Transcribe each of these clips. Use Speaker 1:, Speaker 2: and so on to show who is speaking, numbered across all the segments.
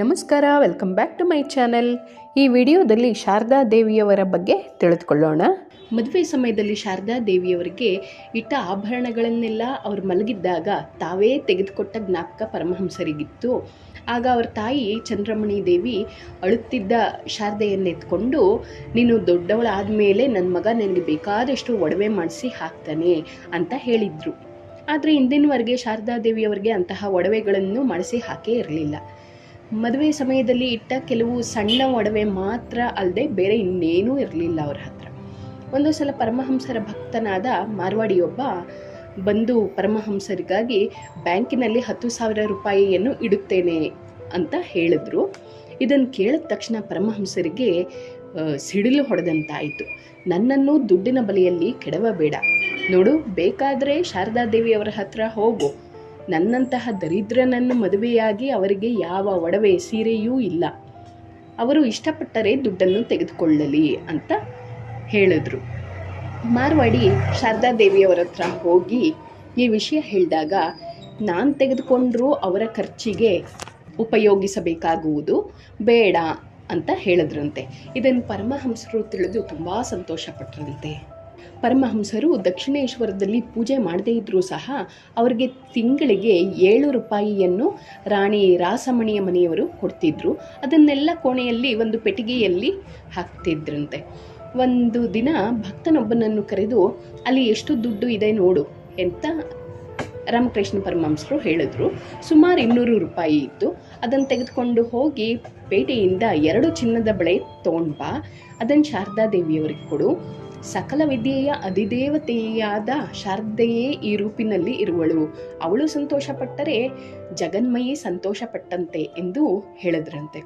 Speaker 1: ನಮಸ್ಕಾರ welcome back to my channel ಈ ವಿಡಿಯೋದಲ್ಲಿ ಶಾರದಾ ದೇವಿಯವರ ಬಗ್ಗೆ ತಿಳಿದುಕೊಳ್ಳೋಣ. ಮದುವೆ ಸಮಯದಲ್ಲಿ ಶಾರದಾ ದೇವಿಯವರಿಗೆ ಇಟ್ಟ ಆಭರಣಗಳನ್ನೆಲ್ಲ ಅವರು ಮಲಗಿದ್ದಾಗ ತಾವೇ ತೆಗೆದುಕೊಟ್ಟ ಜ್ಞಾಪಕ ಪರಮಹಂಸರಿಗಿತ್ತು. ಆಗ ಅವರ ತಾಯಿ ಚಂದ್ರಮಣಿ ದೇವಿ ಅಳುತ್ತಿದ್ದ ಶಾರದೆಯನ್ನೆತ್ಕೊಂಡು ನೀನು ದೊಡ್ಡವಳಾದ ಮೇಲೆ ನನ್ನ ಮಗ ನನಗೆ ಬೇಕಾದಷ್ಟು ಒಡವೆ ಮಾಡಿಸಿ ಹಾಕ್ತಾನೆ ಅಂತ ಹೇಳಿದರು. ಆದರೆ ಇಂದಿನವರೆಗೆ ಶಾರದಾ ದೇವಿಯವರಿಗೆ ಅಂತಹ ಒಡವೆಗಳನ್ನು ಮಾಡಿಸಿ ಹಾಕೇ ಇರಲಿಲ್ಲ. ಮದುವೆ ಸಮಯದಲ್ಲಿ ಇಟ್ಟ ಕೆಲವು ಸಣ್ಣ ಒಡವೆ ಮಾತ್ರ ಅಲ್ಲದೆ ಬೇರೆ ಇನ್ನೇನೂ ಇರಲಿಲ್ಲ ಅವ್ರ ಹತ್ರ. ಒಂದು ಸಲ ಪರಮಹಂಸರ ಭಕ್ತನಾದ ಮಾರ್ವಾಡಿಯೊಬ್ಬ ಬಂದು ಪರಮಹಂಸರಿಗಾಗಿ ಬ್ಯಾಂಕಿನಲ್ಲಿ ಹತ್ತು ಸಾವಿರ ರೂಪಾಯಿಯನ್ನು ಇಡುತ್ತೇನೆ ಅಂತ ಹೇಳಿದ್ರು. ಇದನ್ನು ಕೇಳಿದ ತಕ್ಷಣ ಪರಮಹಂಸರಿಗೆ ಸಿಡಿಲು ಹೊಡೆದಂತಾಯಿತು. ನನ್ನನ್ನು ದುಡ್ಡಿನ ಬಲೆಯಲ್ಲಿ ಕೆಡವಬೇಡ. ನೋಡು, ಬೇಕಾದರೆ ಶಾರದಾ ದೇವಿಯವರ ಹತ್ರ ಹೋಗು. ನನ್ನಂತಹ ದರಿದ್ರನನ್ನು ಮದುವೆಯಾಗಿ ಅವರಿಗೆ ಯಾವ ಒಡವೆ, ಸೀರೆಯೂ ಇಲ್ಲ. ಅವರು ಇಷ್ಟಪಟ್ಟರೆ ದುಡ್ಡನ್ನು ತೆಗೆದುಕೊಳ್ಳಲಿ ಅಂತ ಹೇಳಿದ್ರು. ಮಾರ್ವಾಡಿ ಶಾರದಾ ದೇವಿಯವರ ಹತ್ರ ಹೋಗಿ ಈ ವಿಷಯ ಹೇಳಿದಾಗ, ನಾನು ತೆಗೆದುಕೊಂಡ್ರೂ ಅವರ ಖರ್ಚಿಗೆ ಉಪಯೋಗಿಸಬೇಕಾಗುವುದು ಬೇಡ ಅಂತ ಹೇಳಿದ್ರಂತೆ. ಇದನ್ನು ಪರಮಹಂಸರು ತಿಳಿದು ತುಂಬ ಸಂತೋಷಪಟ್ಟರಂತೆ ಪರಮಹಂಸರು ದಕ್ಷಿಣೇಶ್ವರದಲ್ಲಿ ಪೂಜೆ ಮಾಡದೇ ಇದ್ದರೂ ಸಹ ಅವರಿಗೆ ತಿಂಗಳಿಗೆ ಏಳು ರೂಪಾಯಿಯನ್ನು ರಾಣಿ ರಾಸಮಣಿಯ ಮನೆಯವರು ಕೊಡ್ತಿದ್ರು. ಅದನ್ನೆಲ್ಲ ಕೋಣೆಯಲ್ಲಿ, ಒಂದು ಪೆಟ್ಟಿಗೆಯಲ್ಲಿ ಹಾಕ್ತಿದ್ರಂತೆ. ಒಂದು ದಿನ ಭಕ್ತನೊಬ್ಬನನ್ನು ಕರೆದು, ಅಲ್ಲಿ ಎಷ್ಟು ದುಡ್ಡು ಇದೆ ನೋಡು ಅಂತ ರಾಮಕೃಷ್ಣ ಪರಮಹಂಸರು ಹೇಳಿದ್ರು. ಸುಮಾರು ಇನ್ನೂರು ರೂಪಾಯಿ ಇತ್ತು. ಅದನ್ನು ತೆಗೆದುಕೊಂಡು ಹೋಗಿ ಪೇಟೆಯಿಂದ ಎರಡು ಚಿನ್ನದ ಬಳೆ ತೊಗೊಂಡ್ಬಾ ಅದನ್ನು ಶಾರದಾ ದೇವಿಯವರಿಗೆ ಕೊಡು. ಸಕಲ ವಿದ್ಯೆಯ ಅಧಿದೇವತೆಯಾದ ಶಾರದೆಯೇ ಈ ರೂಪಿನಲ್ಲಿ ಇರುವಳು. ಅವಳು ಸಂತೋಷಪಟ್ಟರೆ ಜಗನ್ಮಯಿ ಸಂತೋಷಪಟ್ಟಂತೆ ಎಂದು ಹೇಳಿದ್ರಂತೆ.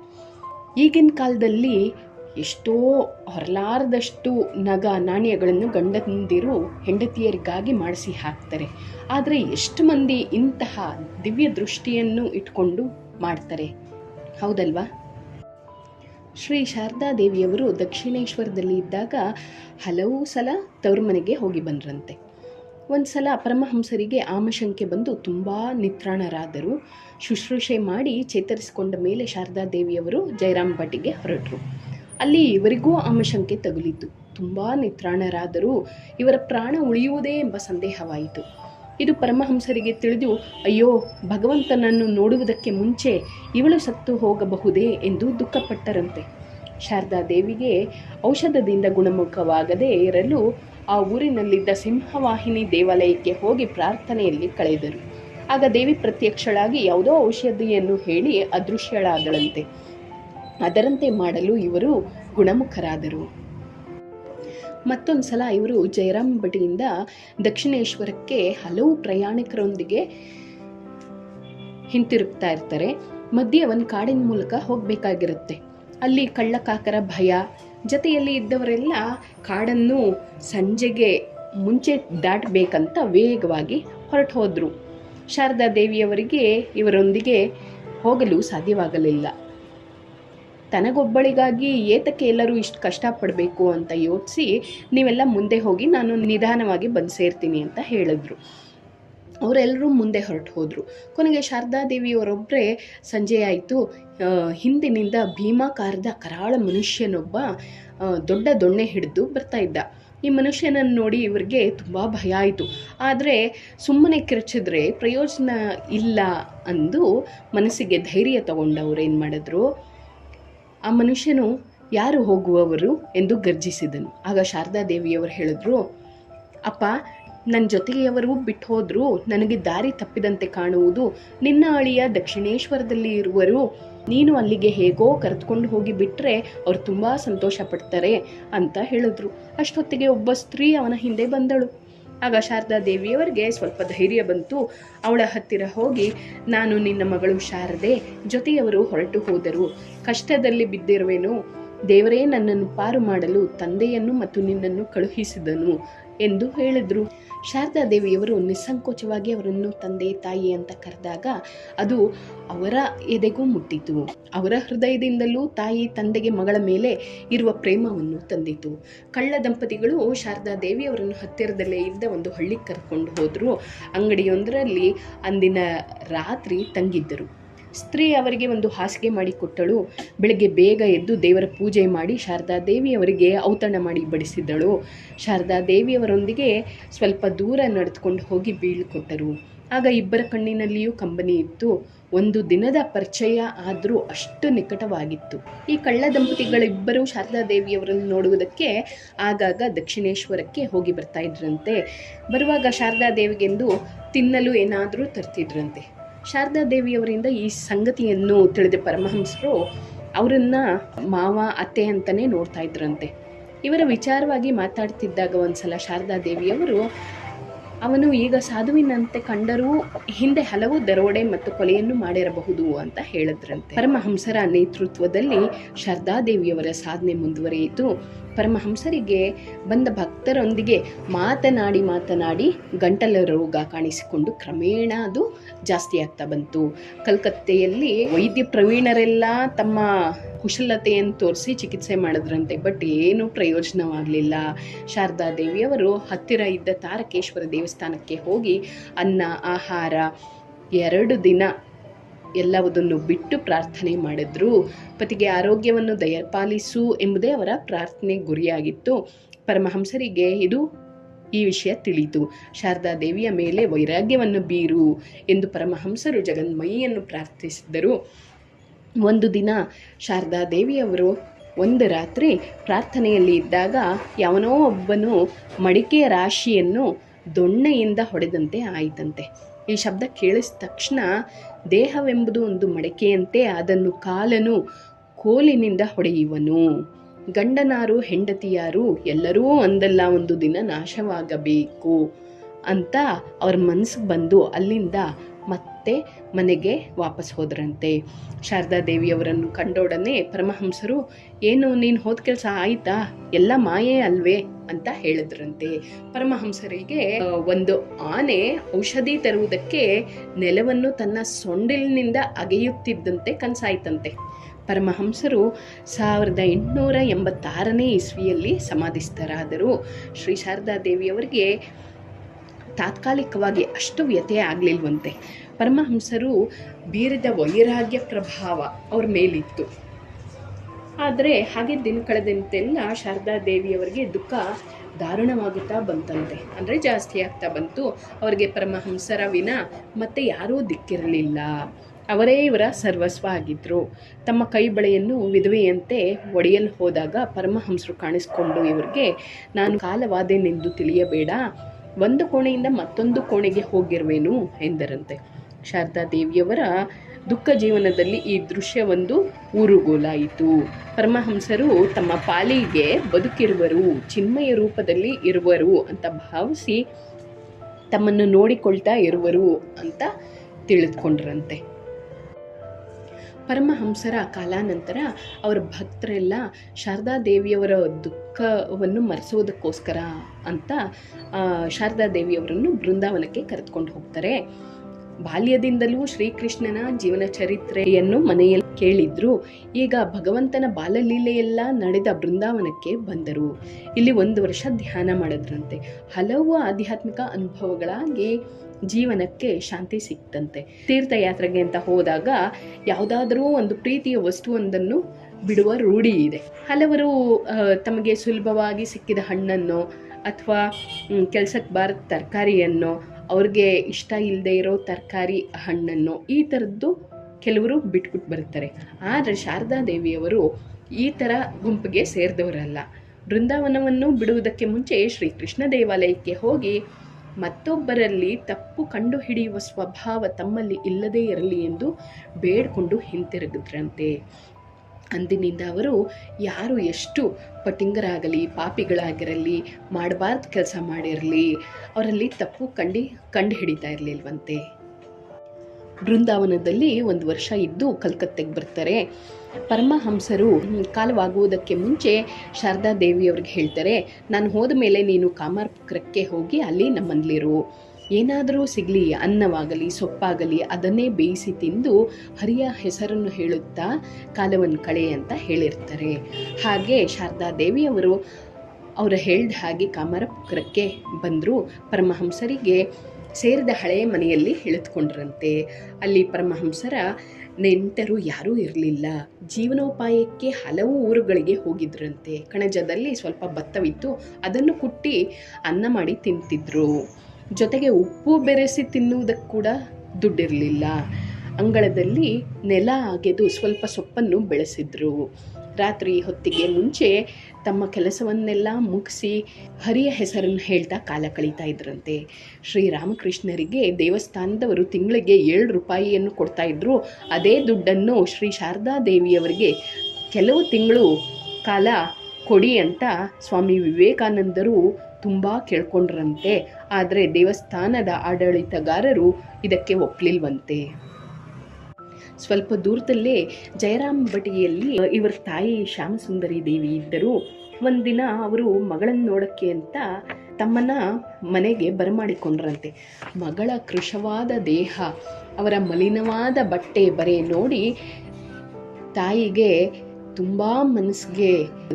Speaker 1: ಈಗಿನ ಕಾಲದಲ್ಲಿ ಎಷ್ಟೋ ಹೊರಲಾರದಷ್ಟು ನಗ ನಾಣ್ಯಗಳನ್ನು ಗಂಡಂದಿರು ಹೆಂಡತಿಯರಿಗಾಗಿ ಮಾಡಿಸಿ ಹಾಕ್ತಾರೆ. ಆದರೆ ಎಷ್ಟು ಮಂದಿ ಇಂತಹ ದಿವ್ಯ ದೃಷ್ಟಿಯನ್ನು ಇಟ್ಕೊಂಡು ಮಾಡ್ತಾರೆ? ಹೌದಲ್ವಾ? ಶ್ರೀ ಶಾರದಾ ದೇವಿಯವರು ದಕ್ಷಿಣೇಶ್ವರದಲ್ಲಿ ಇದ್ದಾಗ ಹಲವು ಸಲ ತವ್ರ ಮನೆಗೆ ಹೋಗಿ ಬಂದ್ರಂತೆ. ಒಂದು ಸಲ ಪರಮಹಂಸರಿಗೆ ಆಮಶಂಕೆ ಬಂದು ತುಂಬ ನಿತ್ರಾಣರಾದರು. ಶುಶ್ರೂಷೆ ಮಾಡಿ ಚೇತರಿಸಿಕೊಂಡ ಮೇಲೆ ಶಾರದಾದೇವಿಯವರು ಜಯರಾಮ್ ಭಟ್ಟಿಗೆ ಹೊರಟರು. ಅಲ್ಲಿ ಇವರಿಗೂ ಆಮಶಂಕೆ ತಗುಲಿತು. ತುಂಬ ನಿತ್ರಾಣರಾದರೂ. ಇವರ ಪ್ರಾಣ ಉಳಿಯುವುದೇ ಎಂಬ ಸಂದೇಹವಾಯಿತು. ಇದು ಪರಮಹಂಸರಿಗೆ ತಿಳಿದು, ಅಯ್ಯೋ ಭಗವಂತನನ್ನು ನೋಡುವುದಕ್ಕೆ ಮುಂಚೆ ಇವಳು ಸತ್ತು ಹೋಗಬಹುದೇ ಎಂದು ದುಃಖಪಟ್ಟರಂತೆ. ಶಾರದಾ ದೇವಿಗೆ ಔಷಧದಿಂದ ಗುಣಮುಖವಾಗದೇ ಇರಲು ಆ ಊರಿನಲ್ಲಿದ್ದ ಸಿಂಹವಾಹಿನಿ ದೇವಾಲಯಕ್ಕೆ ಹೋಗಿ ಪ್ರಾರ್ಥನೆಯಲ್ಲಿ ಕಳೆದರು. ಆಗ ದೇವಿ ಪ್ರತ್ಯಕ್ಷಳಾಗಿ ಯಾವುದೋ ಔಷಧಿಯನ್ನು ಹೇಳಿ ಅದೃಶ್ಯಳಾದಳಂತೆ. ಅದರಂತೆ ಮಾಡಲು ಇವರು ಗುಣಮುಖರಾದರು. ಮತ್ತೊಂದು ಸಲ ಇವರು ಜಯರಾಮ್ ಬಟಿಯಿಂದ ದಕ್ಷಿಣೇಶ್ವರಕ್ಕೆ ಹಲವು ಪ್ರಯಾಣಿಕರೊಂದಿಗೆ ಹಿಂತಿರುಗ್ತಾ ಇರ್ತಾರೆ. ಮಧ್ಯೆ ಒಂದು ಕಾಡಿನ ಮೂಲಕ ಹೋಗಬೇಕಾಗಿರುತ್ತೆ. ಅಲ್ಲಿ ಕಳ್ಳಕಾಕರ ಭಯ, ಜೊತೆಯಲ್ಲಿ ಇದ್ದವರೆಲ್ಲ ಕಾಡನ್ನು ಸಂಜೆಗೆ ಮುಂಚೆ ದಾಟಬೇಕಂತ ವೇಗವಾಗಿ ಹೊರಟು ಹೋದರು ಶಾರದಾ ದೇವಿಯವರಿಗೆ ಇವರೊಂದಿಗೆ ಹೋಗಲು ಸಾಧ್ಯವಾಗಲಿಲ್ಲ. ತನಗೊಬ್ಬಳಿಗಾಗಿ ಏತಕ್ಕೆ ಎಲ್ಲರೂ ಇಷ್ಟು ಕಷ್ಟಪಡಬೇಕು ಅಂತ ಯೋಚಿಸಿ ನೀವೆಲ್ಲ ಮುಂದೆ ಹೋಗಿ ನಾನು ನಿಧಾನವಾಗಿ ಬಂದು ಸೇರ್ತೀನಿ ಅಂತ ಹೇಳಿದ್ರು. ಅವರೆಲ್ಲರೂ ಮುಂದೆ ಹೊರಟು ಹೋದರು. ಕೊನೆಗೆ ಶಾರದಾದೇವಿಯವರೊಬ್ಬರೇ ಸಂಜೆ ಆಯಿತು. ಹಿಂದಿನಿಂದ ಭೀಮಾಕಾರದ ಕರಾಳ ಮನುಷ್ಯನೊಬ್ಬ ದೊಡ್ಡ ದೊಣ್ಣೆ ಹಿಡಿದು ಬರ್ತಾ ಇದ್ದ. ಈ ಮನುಷ್ಯನನ್ನು ನೋಡಿ ಇವರಿಗೆ ತುಂಬ ಭಯ ಆಯಿತು. ಆದರೆ ಸುಮ್ಮನೆ ಕಿರ್ಚಿದ್ರೆ ಪ್ರಯೋಜನ ಇಲ್ಲ ಅಂದು ಮನಸ್ಸಿಗೆ ಧೈರ್ಯ ತಗೊಂಡು ಏನು ಮಾಡಿದ್ರು? ಆ ಮನುಷ್ಯನು ಯಾರು ಹೋಗುವವರು ಎಂದು ಗರ್ಜಿಸಿದನು. ಆಗ ಶಾರದಾ ದೇವಿಯವರು ಹೇಳಿದ್ರು, ಅಪ್ಪ ನನ್ನ ಜೊತೆಗೆಯವರು ಬಿಟ್ಟು ಹೋದ್ರು. ನನಗೆ ದಾರಿ ತಪ್ಪಿದಂತೆ ಕಾಣುವುದು ನಿನ್ನ ಅಳಿಯ ದಕ್ಷಿಣೇಶ್ವರದಲ್ಲಿ ಇರುವರು. ನೀನು ಅಲ್ಲಿಗೆ ಹೇಗೋ ಕರೆದುಕೊಂಡು ಹೋಗಿ ಬಿಟ್ಟರೆ ಅವ್ರು ತುಂಬ ಸಂತೋಷ ಪಡ್ತಾರೆ ಅಂತ ಹೇಳಿದ್ರು. ಅಷ್ಟೊತ್ತಿಗೆ ಒಬ್ಬ ಸ್ತ್ರೀ ಅವನ ಹಿಂದೆ ಬಂದಳು. ಆಗ ಶಾರದಾ ದೇವಿಯವರಿಗೆ ಸ್ವಲ್ಪ ಧೈರ್ಯ ಬಂತು. ಅವಳ ಹತ್ತಿರ ಹೋಗಿ, ನಾನು ನಿನ್ನ ಮಗಳು ಶಾರದೆ, ಜೊತೆಯವರು ಹೊರಟು ಹೋದರು. ಕಷ್ಟದಲ್ಲಿ ಬಿದ್ದಿರುವೆನು. ದೇವರೇ ನನ್ನನ್ನು ಪಾರು ಮಾಡಲು ತಂದೆಯನ್ನು ಮತ್ತು ನಿನ್ನನ್ನು ಕಳುಹಿಸಿದನು ಎಂದು ಹೇಳಿದರು. ಶಾರದಾ ದೇವಿಯವರು ನಿಸ್ಸಂಕೋಚವಾಗಿ ಅವರನ್ನು ತಂದೆ, ತಾಯಿ ಅಂತ ಕರೆದಾಗ ಅದು ಅವರ ಎದೆಗೂ ಮುಟ್ಟಿತು. ಅವರ ಹೃದಯದಿಂದಲೂ ತಾಯಿ, ತಂದೆಗೆ ಮಗಳ ಮೇಲೆ ಇರುವ ಪ್ರೇಮವನ್ನು ತಂದಿತು. ಕಳ್ಳ ದಂಪತಿಗಳು ಶಾರದಾ ದೇವಿಯವರನ್ನು ಹತ್ತಿರದಲ್ಲೇ ಇದ್ದ ಒಂದು ಹಳ್ಳಿಗೆ ಕರ್ಕೊಂಡು ಹೋದರು. ಅಂಗಡಿಯೊಂದರಲ್ಲಿ ಅಂದಿನ ರಾತ್ರಿ ತಂಗಿದ್ದರು. ಸ್ತ್ರೀ ಅವರಿಗೆ ಒಂದು ಹಾಸಿಗೆ ಮಾಡಿ ಕೊಟ್ಟಳು. ಬೆಳಗ್ಗೆ ಬೇಗ ಎದ್ದು ದೇವರ ಪೂಜೆ ಮಾಡಿ ಶಾರದಾ ದೇವಿಯವರಿಗೆ ಔತಣ ಮಾಡಿ ಬಡಿಸಿದ್ದಳು. ಶಾರದಾ ದೇವಿಯವರೊಂದಿಗೆ ಸ್ವಲ್ಪ ದೂರ ನಡೆದುಕೊಂಡು ಹೋಗಿ ಬೀಳ್ಕೊಟ್ಟರು ಆಗ ಇಬ್ಬರ ಕಣ್ಣಿನಲ್ಲಿಯೂ ಕಂಬನಿ ಇತ್ತು. ಒಂದು ದಿನದ ಪರಿಚಯ ಆದರೂ ಅಷ್ಟು ನಿಕಟವಾಗಿತ್ತು. ಈ ಕಳ್ಳ ದಂಪತಿಗಳಿಬ್ಬರು ಶಾರದಾ ದೇವಿಯವರನ್ನು ನೋಡುವುದಕ್ಕೆ ಆಗಾಗ ದಕ್ಷಿಣೇಶ್ವರಕ್ಕೆ ಹೋಗಿ ಬರ್ತಾ ಇದ್ರಂತೆ. ಬರುವಾಗ ಶಾರದಾ ದೇವಿಗೆಂದು ತಿನ್ನಲು ಏನಾದರೂ ತರ್ತಿದ್ರಂತೆ. ಶಾರದಾ ದೇವಿಯವರಿಂದ ಈ ಸಂಗತಿಯನ್ನು ತಿಳಿದ ಪರಮಹಂಸರು ಅವರನ್ನ ಮಾವ, ಅತ್ತೆ ಅಂತಲೇ ನೋಡ್ತಾ ಇದ್ರಂತೆ. ಇವರ ವಿಚಾರವಾಗಿ ಮಾತಾಡ್ತಿದ್ದಾಗ ಒಂದ್ಸಲ ಶಾರದಾ ದೇವಿಯವರು ಅವನು ಈಗ ಸಾಧುವಿನಂತೆ ಕಂಡರೂ ಹಿಂದೆ ಹಲವು ದರೋಡೆ ಮತ್ತು ಕೊಲೆಯನ್ನು ಮಾಡಿರಬಹುದು ಅಂತ ಹೇಳಿದ್ರಂತೆ. ಪರಮಹಂಸರ ನೇತೃತ್ವದಲ್ಲಿ ಶಾರದಾದೇವಿಯವರ ಸಾಧನೆ ಮುಂದುವರಿಯಿತು. ಪರಮಹಂಸರಿಗೆ ಬಂದ ಭಕ್ತರೊಂದಿಗೆ ಮಾತನಾಡಿ ಮಾತನಾಡಿ ಗಂಟಲ ರೋಗ ಕಾಣಿಸಿಕೊಂಡು ಕ್ರಮೇಣ ಅದು ಜಾಸ್ತಿ ಆಗ್ತಾ ಬಂತು. ಕಲ್ಕತ್ತೆಯಲ್ಲಿ ವೈದ್ಯ ಪ್ರವೀಣರೆಲ್ಲ ತಮ್ಮ ಕುಶಲತೆಯನ್ನು ತೋರಿಸಿ ಚಿಕಿತ್ಸೆ ಮಾಡಿದ್ರಂತೆ, ಬಟ್ ಏನೂ ಪ್ರಯೋಜನವಾಗಲಿಲ್ಲ. ಶಾರದಾ ದೇವಿಯವರು ಹತ್ತಿರ ಇದ್ದ ತಾರಕೇಶ್ವರ ದೇವಸ್ಥಾನಕ್ಕೆ ಹೋಗಿ ಅನ್ನ, ಆಹಾರ, ಎರಡು ದಿನ ಎಲ್ಲವುದನ್ನು ಬಿಟ್ಟು ಪ್ರಾರ್ಥನೆ ಮಾಡಿದ್ರು. ಪತಿಗೆ ಆರೋಗ್ಯವನ್ನು ದಯಪಾಲಿಸು ಎಂಬುದೇ ಅವರ ಪ್ರಾರ್ಥನೆ ಗುರಿಯಾಗಿತ್ತು. ಪರಮಹಂಸರಿಗೆ ಇದು ಈ ವಿಷಯ ತಿಳಿಯಿತು. ಶಾರದಾ ದೇವಿಯ ಮೇಲೆ ವೈರಾಗ್ಯವನ್ನು ಬೀರು ಎಂದು ಪರಮಹಂಸರು ಜಗನ್ಮಯಿಯನ್ನು ಪ್ರಾರ್ಥಿಸಿದ್ದರು ಒಂದು ದಿನ ಶಾರದಾ ದೇವಿಯವರು ಒಂದು ರಾತ್ರಿ ಪ್ರಾರ್ಥನೆಯಲ್ಲಿ ಇದ್ದಾಗ ಯಾವನೋ ಒಬ್ಬನು ಮಡಿಕೆಯ ರಾಶಿಯನ್ನು ದೊಣ್ಣೆಯಿಂದ ಹೊಡೆದಂತೆ ಆಯಿತಂತೆ. ಈ ಶಬ್ದ ಕೇಳಿಸಿದ ತಕ್ಷಣ ದೇಹವೆಂಬುದು ಒಂದು ಮಡಿಕೆಯಂತೆ ಅದನ್ನು ಕಾಲನು ಕೋಲಿನಿಂದ ಹೊಡೆಯುವನು. ಗಂಡನಾರು ಹೆಂಡತಿಯಾರು ಎಲ್ಲರೂ ಒಂದಲ್ಲ ಒಂದು ದಿನ ನಾಶವಾಗಬೇಕು ಅಂತ ಅವ್ರ ಮನಸ್ಸಿಗೆ ಬಂದು ಅಲ್ಲಿಂದ ಮತ್ತೆ ಮನೆಗೆ ವಾಪಸ್ ಹೋದ್ರಂತೆ. ಶಾರದಾ ದೇವಿಯವರನ್ನು ಕಂಡೋಡನೆ ಪರಮಹಂಸರು, ಏನು, ನೀನು ಹೋದ ಕೆಲಸ ಆಯ್ತಾ? ಎಲ್ಲ ಮಾಯೆ ಅಲ್ವೇ? ಅಂತ ಹೇಳಿದ್ರಂತೆ. ಪರಮಹಂಸರಿಗೆ ಒಂದು ಆನೆ ಔಷಧಿ ತರುವುದಕ್ಕೆ ನೆಲವನ್ನು ತನ್ನ ಸೊಂಡಿಲಿನಿಂದ ಅಗೆಯುತ್ತಿದ್ದಂತೆ ಕನಸಾಯ್ತಂತೆ. ಪರಮಹಂಸರು ಸಾವಿರದ ಎಂಟುನೂರ ಎಂಬತ್ತಾರನೇ ಇಸ್ವಿಯಲ್ಲಿ ಸಮಾಧಿಸ್ಥರಾದರು. ಶ್ರೀ ಶಾರದಾ ದೇವಿಯವರಿಗೆ ತಾತ್ಕಾಲಿಕವಾಗಿ ಅಷ್ಟು ವ್ಯಥೆ ಆಗಲಿಲ್ವಂತೆ. ಪರಮಹಂಸರು ಬೀರಿದ ವೈರಾಗ್ಯ ಪ್ರಭಾವ ಅವ್ರ ಮೇಲಿತ್ತು. ಆದರೆ ಹಾಗೆ ದಿನ ಕಳೆದಂತೆಲ್ಲ ಶಾರದಾದೇವಿಯವರಿಗೆ ದುಃಖ ದಾರುಣವಾಗುತ್ತಾ ಬಂತಂತೆ. ಅಂದರೆ ಜಾಸ್ತಿ ಆಗ್ತಾ ಬಂತು. ಅವರಿಗೆ ಪರಮಹಂಸರ ವಿನ ಮತ್ತೆ ಯಾರೂ ದಿಕ್ಕಿರಲಿಲ್ಲ. ಅವರೇ ಇವರ ಸರ್ವಸ್ವ ಆಗಿದ್ದರು ತಮ್ಮ ಕೈ ಬಳೆಯನ್ನು ವಿಧವೆಯಂತೆ ಒಡೆಯಲು ಹೋದಾಗ ಪರಮಹಂಸರು ಕಾಣಿಸ್ಕೊಂಡು ಇವರಿಗೆ, ನಾನು ಕಾಲವಾದೆನೆಂದು ತಿಳಿಯಬೇಡ. ಒಂದು ಕೋಣೆಯಿಂದ ಮತ್ತೊಂದು ಕೋಣೆಗೆ ಹೋಗಿರುವೆನು ಎಂದರಂತೆ. ಶಾರದಾ ದೇವಿಯವರ ದುಃಖ ಜೀವನದಲ್ಲಿ ಈ ದೃಶ್ಯ ಒಂದು ಊರುಗೋಲಾಯಿತು. ಪರಮಹಂಸರು ತಮ್ಮ ಪಾಲಿಗೆ ಬದುಕಿರುವರು, ಚಿನ್ಮಯ ರೂಪದಲ್ಲಿ ಇರುವರು ಅಂತ ಭಾವಿಸಿ ತಮ್ಮನ್ನು ನೋಡಿಕೊಳ್ತಾ ಇರುವರು ಅಂತ ತಿಳಿದುಕೊಂಡ್ರಂತೆ. ಪರಮಹಂಸರ ಕಾಲಾನಂತರ ಅವರ ಭಕ್ತರೆಲ್ಲ ಶಾರದಾ ದೇವಿಯವರ ದುಃಖವನ್ನು ಮರೆಸೋದಕ್ಕೋಸ್ಕರ ಅಂತ ಶಾರದಾ ದೇವಿಯವರನ್ನು ಬೃಂದಾವನಕ್ಕೆ ಕರೆದುಕೊಂಡು ಹೋಗ್ತಾರೆ. ಬಾಲ್ಯದಿಂದಲೂ ಶ್ರೀಕೃಷ್ಣನ ಜೀವನ ಚರಿತ್ರೆಯನ್ನು ಮನೆಯಲ್ಲಿ ಕೇಳಿದ್ರು. ಈಗ ಭಗವಂತನ ಬಾಲಲೀಲೆಯೆಲ್ಲ ನಡೆದ ಬೃಂದಾವನಕ್ಕೆ ಬಂದರು. ಇಲ್ಲಿ ಒಂದು ವರ್ಷ ಧ್ಯಾನ ಮಾಡಿದ್ರಂತೆ. ಹಲವು ಆಧ್ಯಾತ್ಮಿಕ ಅನುಭವಗಳಾಗಿ ಜೀವನಕ್ಕೆ ಶಾಂತಿ ಸಿಕ್ತಂತೆ. ತೀರ್ಥಯಾತ್ರೆಗೆ ಅಂತ ಹೋದಾಗ ಯಾವುದಾದರೂ ಒಂದು ಪ್ರೀತಿಯ ವಸ್ತುವೊಂದನ್ನು ಬಿಡುವ ರೂಢಿ ಇದೆ. ಹಲವರು ತಮಗೆ ಸುಲಭವಾಗಿ ಸಿಕ್ಕಿದ ಹಣ್ಣನ್ನು ಅಥವಾ ಕೆಲಸಕ್ಕೆ ಬಾರದ ತರಕಾರಿಯನ್ನು ಅವ್ರಿಗೆ ಇಷ್ಟ ಇಲ್ಲದೆ ಇರೋ ತರಕಾರಿ ಹಣ್ಣನ್ನು ಈ ಥರದ್ದು ಕೆಲವರು ಬಿಟ್ಬಿಟ್ಟು ಬರ್ತಾರೆ ಆದರೆ ಶಾರದಾ ದೇವಿಯವರು ಈ ಥರ ಗುಂಪಿಗೆ ಸೇರಿದವರಲ್ಲ. ಬೃಂದಾವನವನ್ನು ಬಿಡುವುದಕ್ಕೆ ಮುಂಚೆ ಶ್ರೀಕೃಷ್ಣ ದೇವಾಲಯಕ್ಕೆ ಹೋಗಿ ಮತ್ತೊಬ್ಬರಲ್ಲಿ ತಪ್ಪು ಕಂಡು ಹಿಡಿಯುವ ಸ್ವಭಾವ ತಮ್ಮಲ್ಲಿ ಇಲ್ಲದೇ ಇರಲಿ ಎಂದು ಬೇಡಿಕೊಂಡು ಹಿಂತಿರುಗಿದ್ರಂತೆ. ಅಂದಿನಿಂದ ಅವರು ಯಾರು ಎಷ್ಟು ಪಟಿಂಗರಾಗಲಿ, ಪಾಪಿಗಳಾಗಿರಲಿ, ಮಾಡಬಾರ್ದು ಕೆಲಸ ಮಾಡಿರಲಿ, ಅವರಲ್ಲಿ ತಪ್ಪು ಕಂಡು ಕಂಡು ಹಿಡಿತಾ ಇರಲಿಲ್ವಂತೆ. ಬೃಂದಾವನದಲ್ಲಿ ಒಂದು ವರ್ಷ ಇದ್ದು ಕಲ್ಕತ್ತೆಗೆ ಬರ್ತಾರೆ. ಪರಮಹಂಸರು ಕಾಲವಾಗುವುದಕ್ಕೆ ಮುಂಚೆ ಶಾರದಾ ದೇವಿಯವ್ರಿಗೆ ಹೇಳ್ತಾರೆ, ನಾನು ಹೋದ ಮೇಲೆ ನೀನು ಕಾಮಾರ್ಪುರಕ್ಕೆ ಹೋಗಿ ಅಲ್ಲಿ ನಮ್ಮಲ್ಲಿರು. ಏನಾದರೂ ಸಿಗಲಿ, ಅನ್ನವಾಗಲಿ, ಸೊಪ್ಪಾಗಲಿ, ಅದನ್ನೇ ಬೇಯಿಸಿ ತಿಂದು ಹರಿಯ ಹೆಸರನ್ನು ಹೇಳುತ್ತಾ ಕಾಲವನ್ನು ಕಳೆ ಅಂತ ಹೇಳಿರ್ತಾರೆ. ಹಾಗೆ ಶಾರದಾ ದೇವಿಯವರು ಅವರು ಹೇಳಿದ ಹಾಗೆ ಕಾಮರಪುರಕ್ಕೆ ಬಂದರು. ಪರಮಹಂಸರಿಗೆ ಸೇರಿದ ಹಳೆಯ ಮನೆಯಲ್ಲಿ ಇಳಿದುಕೊಂಡ್ರಂತೆ. ಅಲ್ಲಿ ಪರಮಹಂಸರ ನೆಂಟರು ಯಾರೂ ಇರಲಿಲ್ಲ. ಜೀವನೋಪಾಯಕ್ಕೆ ಹಲವು ಊರುಗಳಿಗೆ ಹೋಗಿದ್ರಂತೆ. ಕಣಜದಲ್ಲಿ ಸ್ವಲ್ಪ ಭತ್ತವಿತ್ತು, ಅದನ್ನು ಕುಟ್ಟಿ ಅನ್ನ ಮಾಡಿ ತಿಂತಿದ್ರು. ಜೊತೆಗೆ ಉಪ್ಪು ಬೆರೆಸಿ ತಿನ್ನುವುದಕ್ಕೆ ಕೂಡ ದುಡ್ಡಿರಲಿಲ್ಲ. ಅಂಗಳದಲ್ಲಿ ನೆಲ ಅಗೆದು ಸ್ವಲ್ಪ ಸೊಪ್ಪನ್ನು ಬೆಳೆಸಿದ್ರು. ರಾತ್ರಿ ಹೊತ್ತಿಗೆ ಮುಂಚೆ ತಮ್ಮ ಕೆಲಸವನ್ನೆಲ್ಲ ಮುಗಿಸಿ ಹರಿಯ ಹೆಸರನ್ನು ಹೇಳ್ತಾ ಕಾಲ ಕಳೀತಾ ಇದ್ರಂತೆ. ಶ್ರೀರಾಮಕೃಷ್ಣರಿಗೆ ದೇವಸ್ಥಾನದವರು ತಿಂಗಳಿಗೆ ಏಳು ರೂಪಾಯಿಯನ್ನು ಕೊಡ್ತಾ ಇದ್ರು. ಅದೇ ದುಡ್ಡನ್ನು ಶ್ರೀ ಶಾರದಾ ದೇವಿಯವರಿಗೆ ಕೆಲವು ತಿಂಗಳು ಕಾಲ ಕೊಡಿ ಅಂತ ಸ್ವಾಮಿ ವಿವೇಕಾನಂದರು ತುಂಬ ಕೇಳ್ಕೊಂಡ್ರಂತೆ. ಆದರೆ ದೇವಸ್ಥಾನದ ಆಡಳಿತಗಾರರು ಇದಕ್ಕೆ ಒಪ್ಪಲಿಲ್ವಂತೆ ಸ್ವಲ್ಪ ದೂರದಲ್ಲೇ ಜಯರಾಮ್ ಬಟಿಯಲ್ಲಿ ಇವರ ತಾಯಿ ಶ್ಯಾಮಸುಂದರಿ ದೇವಿ ಇದ್ದರು. ಒಂದಿನ ಅವರು ಮಗಳನ್ನು ನೋಡೋಕ್ಕೆ ಅಂತ ತಮ್ಮನ್ನ ಮನೆಗೆ ಬರಮಾಡಿಕೊಂಡ್ರಂತೆ. ಮಗಳ ಕೃಶವಾದ ದೇಹ, ಅವರ ಮಲಿನವಾದ ಬಟ್ಟೆ ಬರೆ ನೋಡಿ ತಾಯಿಗೆ ತುಂಬ ಮನಸ್ಸಿಗೆ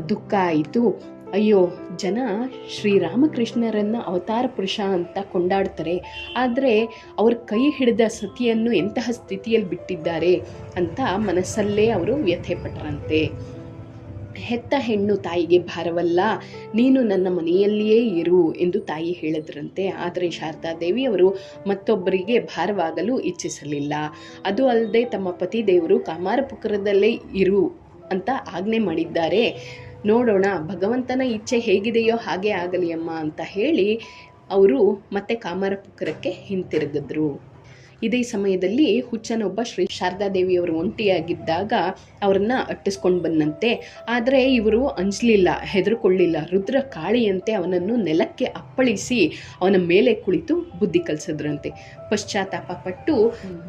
Speaker 1: ದುಃಖ ಆಯಿತು. ಅಯ್ಯೋ, ಜನ ಶ್ರೀರಾಮಕೃಷ್ಣರನ್ನು ಅವತಾರ ಪುರುಷ ಅಂತ ಕೊಂಡಾಡ್ತಾರೆ. ಆದರೆ ಅವ್ರ ಕೈ ಹಿಡಿದ ಸತಿಯನ್ನು ಎಂತಹ ಸ್ಥಿತಿಯಲ್ಲಿ ಬಿಟ್ಟಿದ್ದಾರೆ ಅಂತ ಮನಸ್ಸಲ್ಲೇ ಅವರು ವ್ಯಥೆ ಪಟ್ಟರಂತೆ ಹೆತ್ತ ಹೆಣ್ಣು ತಾಯಿಗೆ ಭಾರವಲ್ಲ, ನೀನು ನನ್ನ ಮನೆಯಲ್ಲಿಯೇ ಇರು ಎಂದು ತಾಯಿ ಹೇಳಿದ್ರಂತೆ. ಆದರೆ ಶಾರದಾದೇವಿ ದೇವಿಯವರು ಮತ್ತೊಬ್ಬರಿಗೆ ಭಾರವಾಗಲು ಇಚ್ಛಿಸಲಿಲ್ಲ. ಅದು ಅಲ್ಲದೆ ತಮ್ಮ ಪತಿ ದೇವರು ಕಾಮಾರಪುಕರದಲ್ಲೇ ಇರು ಅಂತ ಆಜ್ಞೆ ಮಾಡಿದ್ದಾರೆ. ನೋಡೋಣ ಭಗವಂತನ ಇಚ್ಛೆ ಹೇಗಿದೆಯೋ ಹಾಗೆ ಆಗಲಿ ಅಮ್ಮ ಅಂತ ಹೇಳಿ ಅವರು ಮತ್ತೆ ಕಾಮರಪುಕ್ಕರಕ್ಕೆ ಹಿಂತಿರುಗಿದ್ರು. ಇದೇ ಸಮಯದಲ್ಲಿ ಹುಚ್ಚನೊಬ್ಬ ಶ್ರೀ ಶಾರದಾದೇವಿಯವರು ಒಂಟಿಯಾಗಿದ್ದಾಗ ಅವರನ್ನು ಅಟ್ಟಿಸ್ಕೊಂಡು ಬಂದಂತೆ. ಆದರೆ ಇವರು ಅಂಜಲಿಲ್ಲ ಹೆದರ್ಕೊಳ್ಳಿಲ್ಲ. ರುದ್ರ ಕಾಳಿಯಂತೆ ಅವನನ್ನು ನೆಲಕ್ಕೆ ಅಪ್ಪಳಿಸಿ ಅವನ ಮೇಲೆ ಕುಳಿತು ಬುದ್ಧಿ ಕಲಿಸಿದ್ರಂತೆ. ಪಶ್ಚಾತ್ತಾಪ ಪಟ್ಟು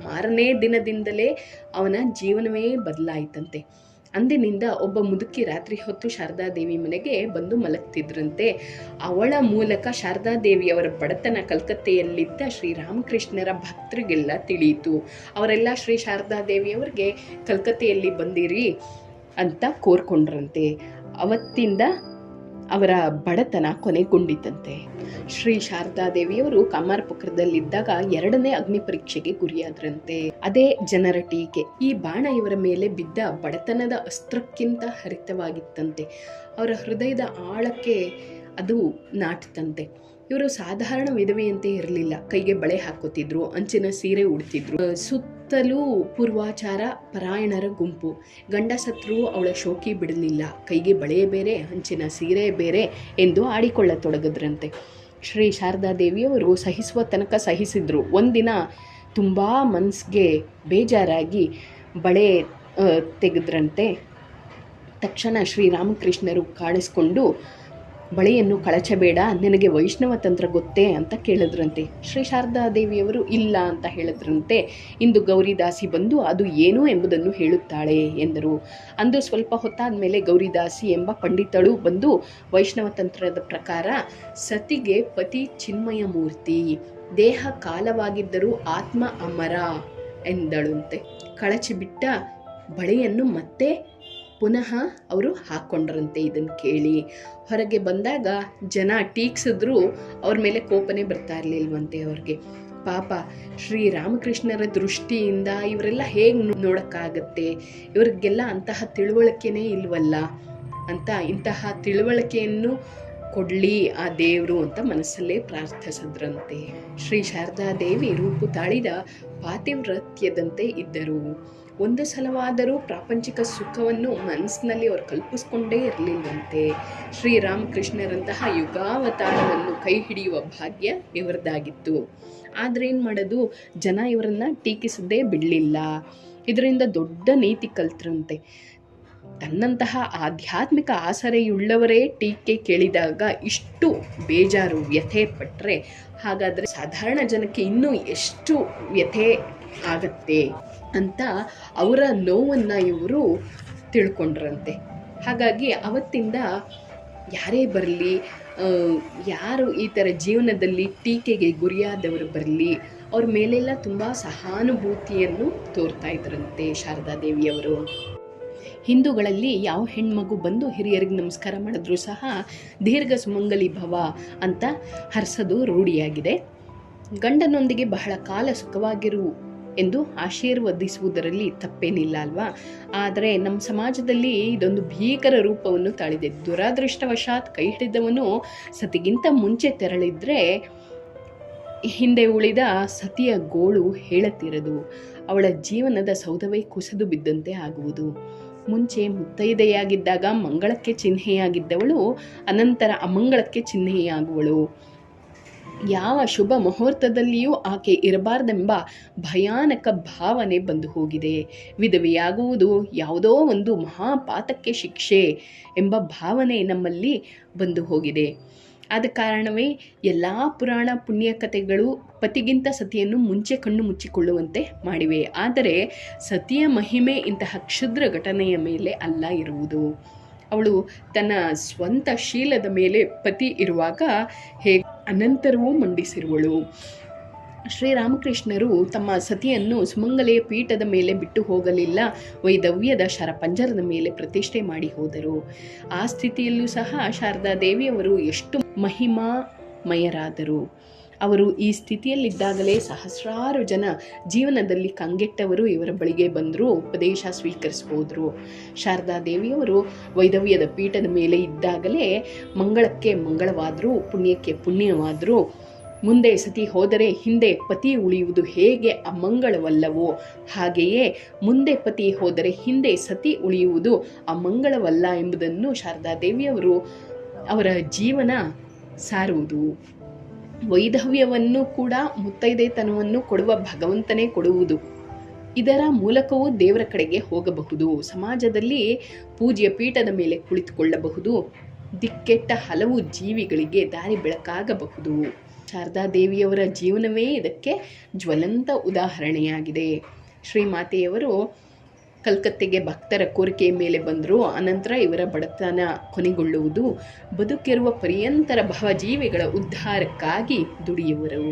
Speaker 1: ಮಾರನೇ ದಿನದಿಂದಲೇ ಅವನ ಜೀವನವೇ ಬದಲಾಯಿತಂತೆ. ಅಂದಿನಿಂದ ಒಬ್ಬ ಮುದುಕಿ ರಾತ್ರಿ ಹೊತ್ತು ಶಾರದಾದೇವಿ ಮನೆಗೆ ಬಂದು ಮಲಗ್ತಿದ್ರಂತೆ. ಅವಳ ಮೂಲಕ ಶಾರದಾದೇವಿಯವರ ಬಡತನ ಕಲ್ಕತ್ತೆಯಲ್ಲಿದ್ದ ಶ್ರೀರಾಮಕೃಷ್ಣರ ಭಕ್ತರಿಗೆಲ್ಲ ತಿಳಿಯಿತು. ಅವರೆಲ್ಲ ಶ್ರೀ ಶಾರದಾದೇವಿಯವರಿಗೆ, ಕಲ್ಕತ್ತೆಯಲ್ಲಿ ಬಂದಿರಿ ಅಂತ ಕೋರ್ಕೊಂಡ್ರಂತೆ. ಅವತ್ತಿಂದ ಅವರ ಬಡತನ ಕೊನೆಗೊಂಡಿತಂತೆ. ಶ್ರೀ ಶಾರದಾದೇವಿಯವರು ಕಾಮಾರಪುಕರದಲ್ಲಿದ್ದಾಗ ಎರಡನೇ ಅಗ್ನಿ ಪರೀಕ್ಷೆಗೆ ಗುರಿಯಾದ್ರಂತೆ. ಅದೇ ಜನರ ಟೀಕೆ, ಈ ಬಾಣ ಇವರ ಮೇಲೆ ಬಿದ್ದ ಬಡತನದ ಅಸ್ತ್ರಕ್ಕಿಂತ ಹರಿತವಾಗಿತ್ತಂತೆ. ಅವರ ಹೃದಯದ ಆಳಕ್ಕೆ ಅದು ನಾಟಿತಂತೆ. ಇವರು ಸಾಧಾರಣ ವಿಧವೆಯಂತೆ ಇರಲಿಲ್ಲ. ಕೈಗೆ ಬಳೆ ಹಾಕೋತಿದ್ರು ಅಂಚಿನ ಸೀರೆ ಉಡ್ತಿದ್ರು. ಸುತ್ತಲೂ ಪೂರ್ವಾಚಾರ, ಪರಾಯಣರ ಗುಂಪು. ಗಂಡ ಸತ್ರು ಅವಳ ಶೋಕಿ ಬಿಡಲಿಲ್ಲ. ಕೈಗೆ ಬಳೆ ಬೇರೆ, ಅಂಚಿನ ಸೀರೆ ಬೇರೆ ಎಂದು ಆಡಿಕೊಳ್ಳತೊಡಗದ್ರಂತೆ. ಶ್ರೀ ಶಾರದಾ ದೇವಿಯವರು ಸಹಿಸುವ ತನಕ ಸಹಿಸಿದ್ರು. ಒಂದಿನ ತುಂಬ ಮನಸ್ಸಿಗೆ ಬೇಜಾರಾಗಿ ಬಳೆ ತೆಗೆದ್ರಂತೆ. ತಕ್ಷಣ ಶ್ರೀರಾಮಕೃಷ್ಣರು ಕಾಣಿಸ್ಕೊಂಡು ಬಳೆಯನ್ನು ಕಳಚಬೇಡ, ನಿನಗೆ ವೈಷ್ಣವ ತಂತ್ರ ಗೊತ್ತೇ ಅಂತ ಕೇಳಿದ್ರಂತೆ. ಶ್ರೀ ಶಾರದಾ ದೇವಿಯವರು ಇಲ್ಲ ಅಂತ ಹೇಳಿದ್ರಂತೆ. ಇಂದು ಗೌರಿದಾಸಿ ಬಂದು ಅದು ಏನು ಎಂಬುದನ್ನು ಹೇಳುತ್ತಾಳೆ ಎಂದರು. ಅಂದು ಸ್ವಲ್ಪ ಹೊತ್ತಾದ ಮೇಲೆ ಗೌರಿದಾಸಿ ಎಂಬ ಪಂಡಿತಳು ಬಂದು ವೈಷ್ಣವ ತಂತ್ರದ ಪ್ರಕಾರ, ಸತಿಗೆ ಪತಿ ಚಿನ್ಮಯ ಮೂರ್ತಿ, ದೇಹ ಕಾಲವಾಗಿದ್ದರೂ ಆತ್ಮ ಅಮರ ಎಂದಳಂತೆ. ಕಳಚಿಬಿಟ್ಟ ಬಳೆಯನ್ನು ಮತ್ತೆ ಪುನಃ ಅವರು ಹಾಕ್ಕೊಂಡ್ರಂತೆ ಇದನ್ನು ಕೇಳಿ. ಹೊರಗೆ ಬಂದಾಗ ಜನ ಟೀಕ್ಸಿದ್ರು, ಅವ್ರ ಮೇಲೆ ಕೋಪನೆ ಬರ್ತಾ ಇರಲಿಲ್ವಂತೆ ಅವ್ರಿಗೆ. ಪಾಪ ಶ್ರೀರಾಮಕೃಷ್ಣರ ದೃಷ್ಟಿಯಿಂದ ಇವರೆಲ್ಲ ಹೇಗೆ ನೋಡೋಕ್ಕಾಗತ್ತೆ? ಇವ್ರಿಗೆಲ್ಲ ಅಂತಹ ತಿಳುವಳಿಕೆನೇ ಇಲ್ವಲ್ಲ? ಅಂತ ಇಂತಹ ತಿಳುವಳಿಕೆಯನ್ನು ಕೊಡಲಿ ಆ ದೇವರು ಅಂತ ಮನಸ್ಸಲ್ಲೇ ಪ್ರಾರ್ಥಿಸಿದ್ರಂತೆ. ಶ್ರೀ ಶಾರದಾ ದೇವಿ ರೂಪು ತಾಳಿದ ಪಾತಿವ್ರತ್ಯದಂತೆ ಇದ್ದರು. ಒಂದು ಸಲವಾದರೂ ಪ್ರಾಪಂಚಿಕ ಸುಖವನ್ನು ಮನಸ್ಸಿನಲ್ಲಿ ಅವರು ಕಲ್ಪಿಸ್ಕೊಂಡೇ ಇರಲಿಲ್ಲಂತೆ. ಶ್ರೀರಾಮಕೃಷ್ಣರಂತಹ ಯುಗಾವತಾರವನ್ನು ಕೈ ಹಿಡಿಯುವ ಭಾಗ್ಯ ಇವರದಾಗಿತ್ತು ಆದರೆ ಏನು ಮಾಡೋದು? ಜನ ಇವರನ್ನ ಟೀಕಿಸದೇ ಬಿಡಲಿಲ್ಲ. ಇದರಿಂದ ದೊಡ್ಡ ನೀತಿ ಕಲ್ತ್ರಂತೆ. ತನ್ನಂತಹ ಆಧ್ಯಾತ್ಮಿಕ ಆಸರೆಯುಳ್ಳವರೇ ಟೀಕೆ ಕೇಳಿದಾಗ ಇಷ್ಟು ಬೇಜಾರು ವ್ಯಥೆ ಪಟ್ಟರೆ ಹಾಗಾದರೆ ಸಾಧಾರಣ ಜನಕ್ಕೆ ಇನ್ನೂ ಎಷ್ಟು ವ್ಯಥೆ ಆಗತ್ತೆ ಅಂತ ಅವರ ನೋವನ್ನು ಇವರು ತಿಳ್ಕೊಂಡ್ರಂತೆ. ಹಾಗಾಗಿ ಅವತ್ತಿಂದ ಯಾರೇ ಬರಲಿ ಯಾರು ಈ ಥರ ಜೀವನದಲ್ಲಿ ಟೀಕೆಗೆ ಗುರಿಯಾದವರು ಬರಲಿ, ಅವ್ರ ಮೇಲೆಲ್ಲ ತುಂಬ ಸಹಾನುಭೂತಿಯನ್ನು ತೋರ್ತಾ ಇದ್ರಂತೆ ಶಾರದಾ ದೇವಿಯವರು. ಹಿಂದೂಗಳಲ್ಲಿ ಯಾವ ಹೆಣ್ಮಗು ಬಂದು ಹಿರಿಯರಿಗೆ ನಮಸ್ಕಾರ ಮಾಡಿದ್ರೂ ಸಹ ದೀರ್ಘ ಸುಮಂಗಲಿ ಭವ ಅಂತ ಹರಿಸೋದು ರೂಢಿಯಾಗಿದೆ. ಗಂಡನೊಂದಿಗೆ ಬಹಳ ಕಾಲ ಸುಖವಾಗಿರು ಎಂದು ಆಶೀರ್ವದಿಸುವುದರಲ್ಲಿ ತಪ್ಪೇನಿಲ್ಲ ಅಲ್ವಾ? ಆದರೆ ನಮ್ಮ ಸಮಾಜದಲ್ಲಿ ಇದೊಂದು ಭೀಕರ ರೂಪವನ್ನು ತಾಳಿದೆ. ದುರಾದೃಷ್ಟವಶಾತ್ ಕೈ ಹಿಡಿದವನು ಸತಿಗಿಂತ ಮುಂಚೆ ತೆರಳಿದ್ರೆ ಹಿಂದೆ ಉಳಿದ ಸತಿಯ ಗೋಳು ಹೇಳತ್ತಿರದು ಅವಳ ಜೀವನದ ಸೌಧವೇ ಕುಸಿದು ಬಿದ್ದಂತೆ ಆಗುವುದು. ಮುಂಚೆ ಮುತ್ತೈದೆಯಾಗಿದ್ದಾಗ ಮಂಗಳಕ್ಕೆ ಚಿಹ್ನೆಯಾಗಿದ್ದವಳು, ಅನಂತರ ಅಮಂಗಳಕ್ಕೆ ಚಿಹ್ನೆಯಾಗುವಳು. ಯಾವ ಶುಭ ಮುಹೂರ್ತದಲ್ಲಿಯೂ ಆಕೆ ಇರಬಾರ್ದೆಂಬ ಭಯಾನಕ ಭಾವನೆ ಬಂದು ಹೋಗಿದೆ. ವಿಧವೆಯಾಗುವುದು ಯಾವುದೋ ಒಂದು ಮಹಾಪಾತಕ್ಕೆ ಶಿಕ್ಷೆ ಎಂಬ ಭಾವನೆ ನಮ್ಮಲ್ಲಿ ಬಂದು ಹೋಗಿದೆ. ಆದ ಕಾರಣವೇ ಎಲ್ಲ ಪುರಾಣ ಪುಣ್ಯ ಕಥೆಗಳು ಪತಿಗಿಂತ ಸತಿಯನ್ನು ಮುಂಚೆ ಕಣ್ಣು ಮುಚ್ಚಿಕೊಳ್ಳುವಂತೆ ಮಾಡಿವೆ. ಆದರೆ ಸತಿಯ ಮಹಿಮೆ ಇಂತಹ ಕ್ಷುದ್ರ ಘಟನೆಯ ಮೇಲೆ ಅಲ್ಲ ಇರುವುದು. ಅವಳು ತನ್ನ ಸ್ವಂತ ಶೀಲದ ಮೇಲೆ ಪತಿ ಇರುವಾಗ ಹೇಗೆ ಅನಂತರವೂ ಮಂಡಿಸಿರುವಳು. ಶ್ರೀರಾಮಕೃಷ್ಣರು ತಮ್ಮ ಸತಿಯನ್ನು ಸುಮಂಗಲೆಯ ಪೀಠದ ಮೇಲೆ ಬಿಟ್ಟು ಹೋಗಲಿಲ್ಲ. ವೈದವ್ಯದ ಶರಪಂಜರದ ಮೇಲೆ ಪ್ರತಿಷ್ಠೆ ಮಾಡಿ ಹೋದರು. ಆ ಸ್ಥಿತಿಯಲ್ಲೂ ಸಹ ಶಾರದಾ ದೇವಿಯವರು ಎಷ್ಟು ಮಹಿಮಾಮಯರಾದರು. ಅವರು ಈ ಸ್ಥಿತಿಯಲ್ಲಿದ್ದಾಗಲೇ ಸಹಸ್ರಾರು ಜನ ಜೀವನದಲ್ಲಿ ಕಂಗೆಟ್ಟವರು ಇವರ ಬಳಿಗೆ ಬಂದರು ಉಪದೇಶ ಸ್ವೀಕರಿಸ್ಬೋದ್ರು ಶಾರದಾ ದೇವಿಯವರು ವೈದವ್ಯದ ಪೀಠದ ಮೇಲೆ ಇದ್ದಾಗಲೇ ಮಂಗಳಕ್ಕೆ ಮಂಗಳವಾದರು, ಪುಣ್ಯಕ್ಕೆ ಪುಣ್ಯವಾದರು, ಮುಂದೆ ಸತಿ ಹೋದರೆ ಹಿಂದೆ ಪತಿ ಉಳಿಯುವುದು ಹೇಗೆ ಅಮಂಗಳವಲ್ಲವೋ, ಹಾಗೆಯೇ ಮುಂದೆ ಪತಿ ಹೋದರೆ ಹಿಂದೆ ಸತಿ ಉಳಿಯುವುದು ಅಮಂಗಳವಲ್ಲ ಎಂಬುದನ್ನು ಶಾರದಾ ದೇವಿಯವರು ಅವರ ಜೀವನ ಸಾರುವುದು. ವೈಧವ್ಯವನ್ನು ಕೂಡ ಮುತ್ತೈದೆತನವನ್ನು ಕೊಡುವ ಭಗವಂತನೇ ಕೊಡುವುದು. ಇದರ ಮೂಲಕವೂ ದೇವರ ಕಡೆಗೆ ಹೋಗಬಹುದು. ಸಮಾಜದಲ್ಲಿ ಪೂಜೆಯ ಪೀಠದ ಮೇಲೆ ಕುಳಿತುಕೊಳ್ಳಬಹುದು. ದಿಕ್ಕೆಟ್ಟ ಹಲವು ಜೀವಿಗಳಿಗೆ ದಾರಿ ಬೆಳಕಾಗಬಹುದು. ಶಾರದಾ ದೇವಿಯವರ ಜೀವನವೇ ಇದಕ್ಕೆ ಜ್ವಲಂತ ಉದಾಹರಣೆಯಾಗಿದೆ. ಶ್ರೀಮಾತೆಯವರು ಕಲ್ಕತ್ತೆಗೆ ಭಕ್ತರ ಕೋರಿಕೆಯ ಮೇಲೆ ಬಂದರು ಅನಂತರ ಇವರ ಬಡತನ ಕೊನೆಗೊಳ್ಳುವುದು ಬದುಕಿರುವ ಪರ್ಯಂತರ ಭವಜೀವಿಗಳ ಉದ್ಧಾರಕ್ಕಾಗಿ ದುಡಿಯುವರು.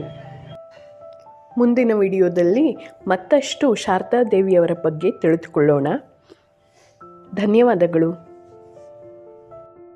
Speaker 1: ಮುಂದಿನ ವಿಡಿಯೋದಲ್ಲಿ ಮತ್ತಷ್ಟು ಶಾರದಾ ದೇವಿಯವರ ಬಗ್ಗೆ ತಿಳಿದುಕೊಳ್ಳೋಣ. ಧನ್ಯವಾದಗಳು.